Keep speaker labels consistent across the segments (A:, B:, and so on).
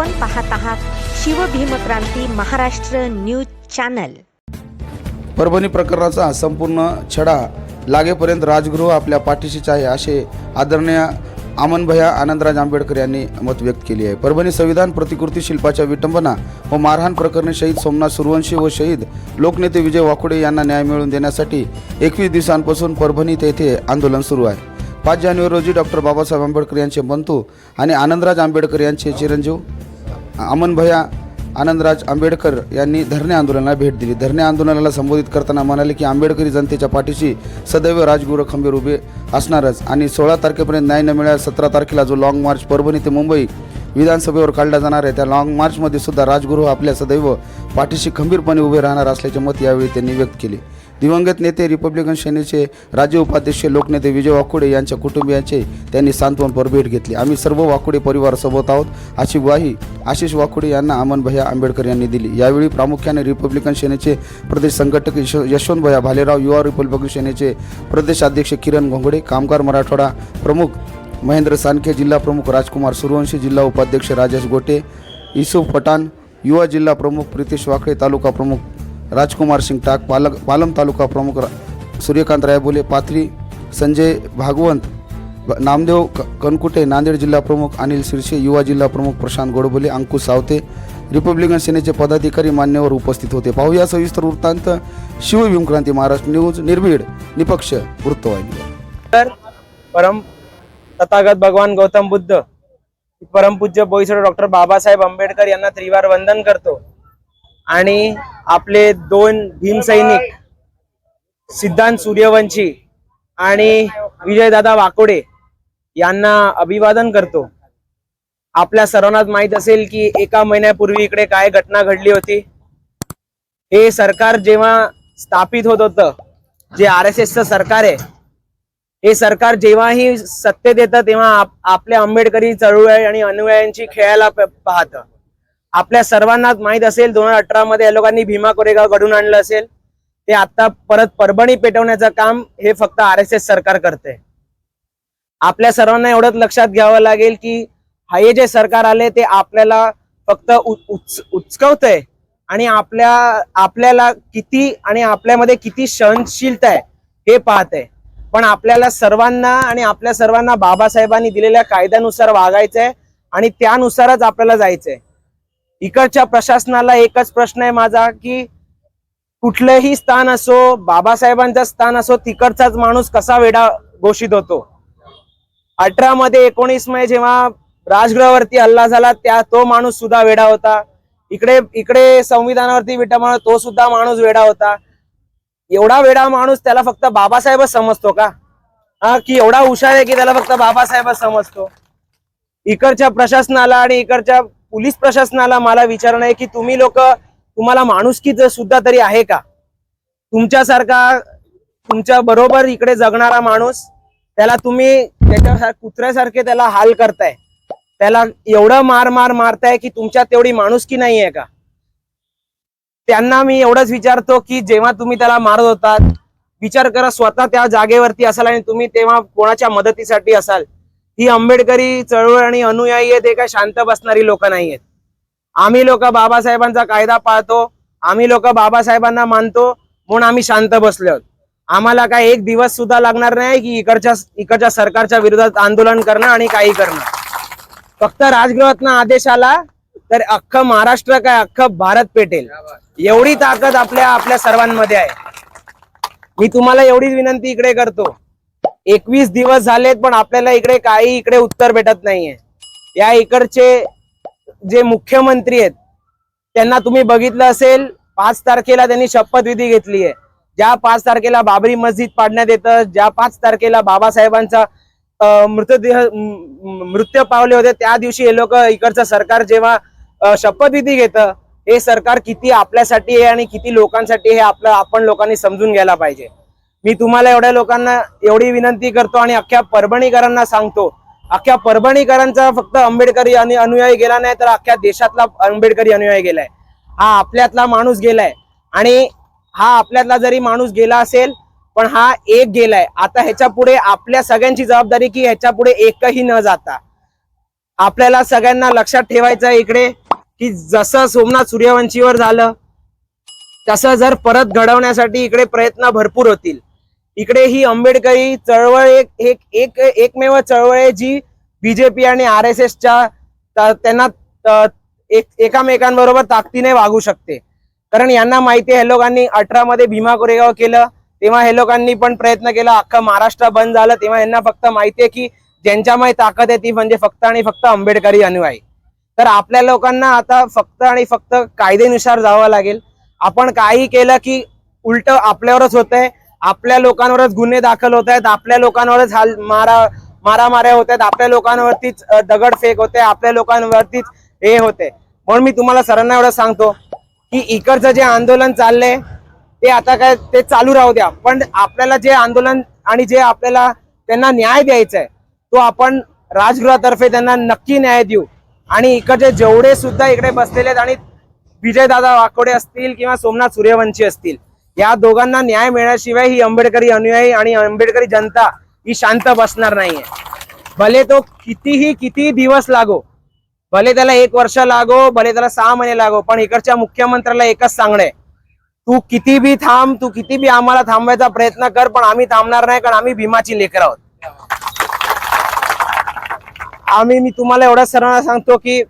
A: आपण पाहत आहात शिवभीमक्रांती महाराष्ट्र न्यूज चॅनल.
B: परभणी प्रकरणाचा संपूर्ण छडा लागेपर्यंत राजगृह आपल्या पाठीशीच आहे असे आदरणीय आमनभया आनंदराज आंबेडकर यांनी मत व्यक्त केली आहे. परभणी संविधान प्रतिकृती शिल्पाच्या विटंबना व मारहाण प्रकरणी शहीद सोमनाथ सुरवंशी व शहीद लोकनेते विजय वाकुडे यांना न्याय मिळवून देण्यासाठी एकवीस दिवसांपासून परभणी येथे आंदोलन सुरू आहे. पाच जानेवारी रोजी डॉक्टर बाबासाहेब आंबेडकर यांचे बंधू आणि आनंदराज आंबेडकर यांचे चिरंजीव अमनभया आनंदराज आंबेडकर यांनी धरणे आंदोलनाला भेट दिली. धरणे आंदोलनाला संबोधित करताना म्हणाले की आंबेडकरी जनतेच्या पाठीशी सदैव राजगुरू खंबीर उभे असणारच आणि सोळा तारखेपर्यंत न्याय न मिळाल्यास सतरा तारखेला जो लाँग मार्च परभणी ते मुंबई विधानसभेवर काढला जाणार आहे. त्या लाँग मार्चमध्ये सुद्धा राजगुरू आपल्या सदैव पाठीशी खंबीरपणे उभे राहणार असल्याचे मत यावेळी त्यांनी व्यक्त केले. दिवंगत नेते रिपब्लिकन सेनेचे राज्य उपाध्यक्ष लोकनेते विजय वाकुडे यांच्या कुटुंबियांचे त्यांनी सांत्वनपर भेट घेतली. आम्ही सर्व वाकुडे परिवारासोबत आहोत अशी ग्वाही आशिष वाकुडे यांना अमन भैया आंबेडकर यांनी दिली. यावेळी प्रामुख्याने रिपब्लिकन सेनेचे प्रदेश संघटक यश यशवंत भैया भालेराव युवा रिपब्लिकन सेनेचे प्रदेश अध्यक्ष किरण घोंगडे कामगार मराठवाडा प्रमुख महेंद्र सानखे जिल्हा प्रमुख राजकुमार सूर्यवंशी जिल्हा उपाध्यक्ष राजेश गोटे इसुफ पठाण युवा जिल्हा प्रमुख प्रितेश वाकळे तालुका प्रमुख राजकुमार सिंग टाक पालक पालम तालुका प्रमुख सूर्यकांत रायबोले पाथरी संजय भागवंत नामदेव क- कनकुटे नांदेड जिल्हा प्रमुख अनिल शिरसे युवा जिल्हा प्रमुख प्रशांत गोडबोले अंकुश सावते रिपब्लिकन सेनेचे पदाधिकारी मान्यवर उपस्थित होते. पाहूया सविस्तर वृत्तांत. शिवभीमक्रांती महाराष्ट्र न्यूज निर्भीड निपक्ष वृत्तवाहिनी
C: तर परम तथागत भगवान गौतम बुद्ध परमपूज्य बोईसर डॉक्टर बाबासाहेब आंबेडकर यांना त्रिवार वंदन करतो. आणि आपले दोन भीमसैनिक सिद्धांत सूर्यवंशी आणि विजयदादा वाकोडे यांना अभिवादन करतो. आपल्या सर्वांनाच माहीत असेल की एका महिन्यापूर्वी इकडे काय घटना घडली होती. हे सरकार जेव्हा स्थापित होत होतं जे आर एस एसचं सरकार आहे हे सरकार जेव्हाही सत्तेत येतं तेव्हा आपल्या आंबेडकरी चळवळ आणि अनुयायांची खेळायला पाहतं. आपल्या सर्वांनाच माहीत असेल दोन हजार अठरा मध्ये या लोकांनी भीमा कोरेगाव घडून आणलं असेल. ते आता परत परभणी पेटवण्याचं काम हे फक्त आर एस एस सरकार करते आपल्या सर्वांना एवढंच लक्षात घ्यावं लागेल की हे जे सरकार आले ते आपल्याला फक्त उच उचकवतंय आणि आपल्या आपल्याला किती आणि आपल्यामध्ये किती सहनशीलता आहे हे पाहतंय. पण आपल्याला सर्वांना आणि आपल्या सर्वांना बाबासाहेबांनी दिलेल्या कायद्यानुसार वागायचंय आणि त्यानुसारच आपल्याला जायचंय. इकडच्या प्रशासनाला एकच प्रश्न आहे माझा की कुठलंही स्थान असो बाबासाहेबांचं स्थान असो तिकडचाच माणूस कसा वेडा घोषित होतो? अठरा मध्ये एकोणीसमध्ये जेव्हा राजगृहावरती हल्ला झाला त्या तो माणूस सुद्धा वेडा होता. इकडे इकडे संविधानावरती विटामुळे तो सुद्धा माणूस वेडा होता. एवढा वेडा माणूस त्याला फक्त बाबासाहेबच समजतो का? हा की एवढा हुशार आहे की त्याला फक्त बाबासाहेबच समजतो. इकडच्या प्रशासनाला आणि इकडच्या पोलीस प्रशासनाला मला विचारणं आहे की तुम्ही लोक तुम्हाला माणुसकी सुद्धा तरी आहे का? तुमच्यासारखा तुमच्या बरोबर इकडे जगणारा माणूस त्याला तुम्ही त्याच्या कुत्र्यासारखे त्याला हाल करताय. त्याला एवढं मार मार मारताय की तुमच्यात तेवढी माणुसकी नाही आहे का? त्यांना मी एवढंच विचारतो की जेव्हा तुम्ही त्याला मारत होतात विचार करा स्वतः त्या जागेवरती असाल आणि तुम्ही तेव्हा कोणाच्या मदतीसाठी असाल. ही आंबेडकरी चळवळ आणि अनुयायी आहेत हे काय शांत बसणारी लोक नाही आहेत. आम्ही लोक बाबासाहेबांचा कायदा पाळतो आम्ही लोक बाबासाहेबांना मानतो म्हणून आम्ही शांत बसलो. आम्हाला काय एक दिवस सुद्धा लागणार नाही की इकडच्या इकडच्या सरकारच्या विरोधात आंदोलन करणं आणि काही करणं. फक्त राजगृहातनं आदेश आला तर अख्खं महाराष्ट्र काय अख्खं भारत पेटेल. एवढी ताकद आपल्या आपल्या सर्वांमध्ये आहे. मी तुम्हाला एवढीच विनंती इकडे करतो. एकवीस दिवस झालेत पण आपल्याला इकडे काही इकडे उत्तर भेटत नाहीये. या इकडचे जे मुख्यमंत्री आहेत त्यांना तुम्ही बघितलं असेल पाच तारखेला त्यांनी शपथविधी घेतली आहे. ज्या पाच तारखेला बाबरी मस्जिद पाडण्यात येतं ज्या पाच तारखेला बाबासाहेबांचा मृतदेह मृत्यू पावले होते त्या दिवशी हे लोक इकडचं सरकार जेव्हा शपथविधी घेतं हे सरकार किती आपल्यासाठी आहे आणि किती लोकांसाठी हे आपलं आपण लोकांनी समजून घ्यायला पाहिजे. मी तुम्हाला एवढ्या लोकांना एवढी विनंती करतो आणि अख्ख्या परभणीकरांना सांगतो. अख्ख्या परभणीकरांचा फक्त आंबेडकरी आणि अनुयायी गेला नाही तर अख्ख्या देशातला आंबेडकरी अनुयायी गेलाय. हा आपल्यातला माणूस गेलाय. आणि हा आपल्यातला जरी माणूस गेला असेल पण हा एक गेलाय. आता ह्याच्या पुढे आपल्या सगळ्यांची जबाबदारी की ह्याच्या पुढे एकही न जाता. आपल्याला सगळ्यांना लक्षात ठेवायचं इकडे. की जसं सोमनाथ सूर्यवंशीवर झालं तसं जर परत घडवण्यासाठी इकडे प्रयत्न भरपूर होतील. इकडे ही आंबेडकरी चळवळ एक एक एक एकमेव चळवळ आहे जी बीजेपी आणि आर एस एसच्या त्यांना एक एकामेकांबरोबर ताकदीने वागू शकते. कारण यांना माहिती आहे हे लोकांनी अठरा मध्ये भीमा कोरेगाव केलं तेव्हा हे लोकांनी पण प्रयत्न केला अख्खा महाराष्ट्र बंद झालं तेव्हा यांना फक्त माहिती आहे की ज्यांच्यामध्ये ताकद आहे ती म्हणजे फक्त आणि फक्त आंबेडकरी अनुयायी तर आपल्या लोकांना आता फक्त आणि फक्त कायदेनुसार जावं लागेल. आपण काही केलं की उलट आपल्यावरच होत आहे आपल्या लोकांवरच गुन्हे दाखल होत आहेत. आपल्या लोकांवरच हाल मारा मारामाऱ्या होत आहेत. आपल्या लोकांवरतीच दगडफेक होते. आपल्या लोकांवरतीच हे होते. म्हणून मी तुम्हाला सरांना एवढं सांगतो की इकडचं जे आंदोलन चाललंय ते आता काय ते चालू राहू द्या. पण आपल्याला जे आंदोलन आणि जे आपल्याला त्यांना न्याय द्यायचा आहे तो आपण राजगृहातर्फे त्यांना नक्की न्याय देऊ. आणि इकडचे जेवढे सुद्धा इकडे बसलेले आहेत आणि विजयदादा वाकोडे असतील किंवा सोमनाथ सूर्यवंशी असतील या दोघांना न्याय मिळण्याशिवाय ही आंबेडकरी अनुयायी आणि आंबेडकरी जनता ही शांत बसणार नाहीये. भले तो कितीही किती दिवस लागो भले त्याला एक वर्ष लागो भले त्याला सहा महिने लागो पण इकडच्या मुख्यमंत्र्याला एकच सांगणं तू किती बी थांब तू किती बी आम्हाला थांबवायचा प्रयत्न कर पण आम्ही थांबणार नाही कारण आम्ही भीमाची लेकर आहोत. आम्ही मी तुम्हाला एवढ्या सर्वांना सांगतो की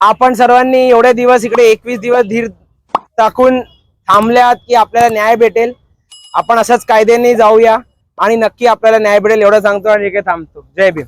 C: आपण सर्वांनी एवढे दिवस इकडे एकवीस दिवस धीर टाकून थांबल्यात की आपल्याला न्याय भेटेल. आपण असंच कायद्याने जाऊया आणि नक्की आपल्याला न्याय भेटेल एवढं सांगतो आणि इकडे थांबतो. जय भीम.